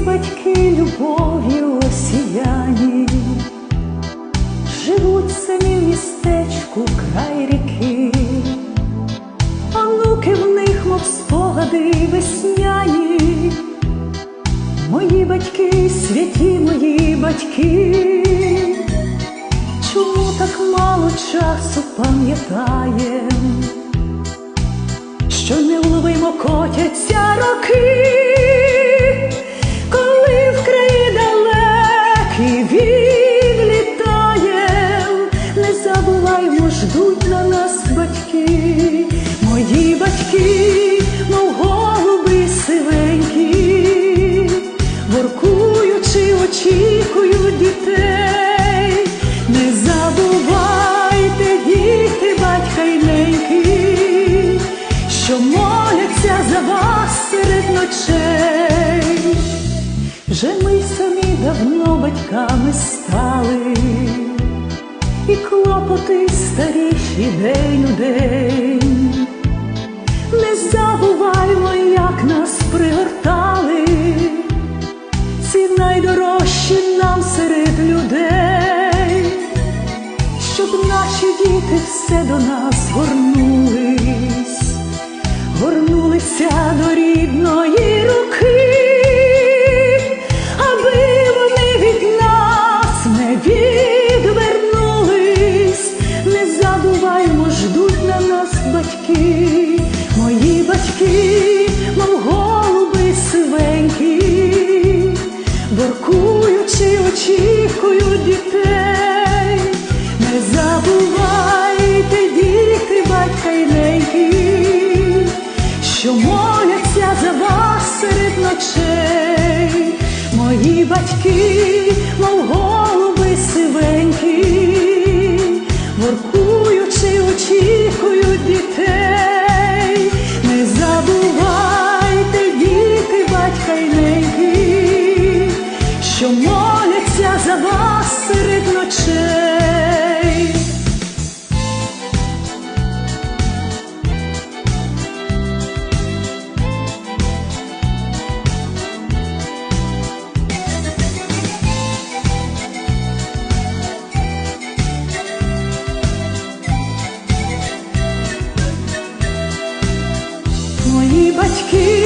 батьки любов'ю осіяні, живуть самі в містечку край ріки, а внуки в них, мов спогади весняні, мої батьки, святі мої батьки, чому так мало часу пам'ятаєм, що невловимо котять самі давно батьками стали, і клопоти старіші день у день. Не забуваймо, як нас пригортали, ці найдорожчі нам серед людей, щоб наші діти все до нас горнулись, горнулися до рідної воркуючи, очікую дітей, не забувайте, діти, батька й неньки, що моляться за вас серед ночей, мої батьки, за вас серед ночей. Мої батьки,